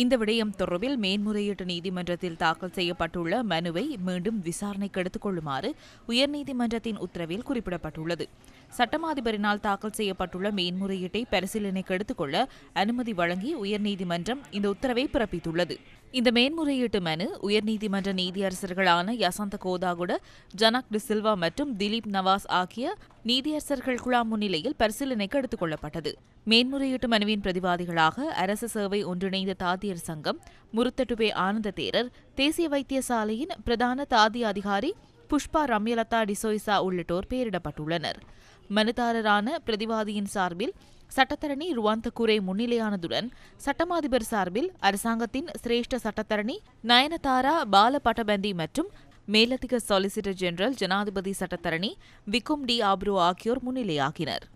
இந்த விடயம் தொடர்பில் மேன்முறையீட்டு நீதிமன்றத்தில் தாக்கல் செய்யப்பட்டுள்ள மனுவை மீண்டும் விசாரணைக்கு எடுத்துக் கொள்ளுமாறு உயர்நீதிமன்றத்தின் உத்தரவில் குறிப்பிடப்பட்டுள்ளது. சட்டமாதிபரினால் தாக்கல் செய்யப்பட்டுள்ள மேன்முறையீட்டை பரிசீலனைக்கு எடுத்துக்கொள்ள அனுமதி வழங்கி உயர்நீதிமன்றம் இந்த உத்தரவை பிறப்பித்துள்ளது. இந்த மேன்முறையீட்டு மனு உயர்நீதிமன்ற நீதியரசர்களான யசந்த கோதாகுட ஜனக் டிசில்வா மற்றும் திலீப் நவாஸ் ஆகிய நீதியரசர்கள் குழா முன்னிலையில் பரிசீலனைக்கு எடுத்துக் கொள்ளப்பட்டது மேன்முறையீட்டு மனுவின் பிரதிவாதிகளாக அரசு சேவை ஒன்றிணைந்த தாதியர் சங்கம் முருத்தட்டுபே ஆனந்த தேரர் தேசிய வைத்தியசாலையின் பிரதான தாதி அதிகாரி புஷ்பா ரம்யலதா டிசோய்சா உள்ளிட்டோர் பெயரிடப்பட்டுள்ளனர். மனுதாரரான பிரதிவாதியின் சார்பில் சட்டத்தரணி ருவாந்த குரே முன்னிலையானதுடன் சட்டமாதிபர் சார்பில் அரசாங்கத்தின் சிரேஷ்ட சட்டத்தரணி நயனதாரா பால பட்டபந்தி மற்றும் மேலதிக சாலிசிட்டர் ஜெனரல் ஜனாதிபதி சட்டத்தரணி விக்கும் டி ஆப்ரோ ஆகியோர் முன்னிலையாகினர்.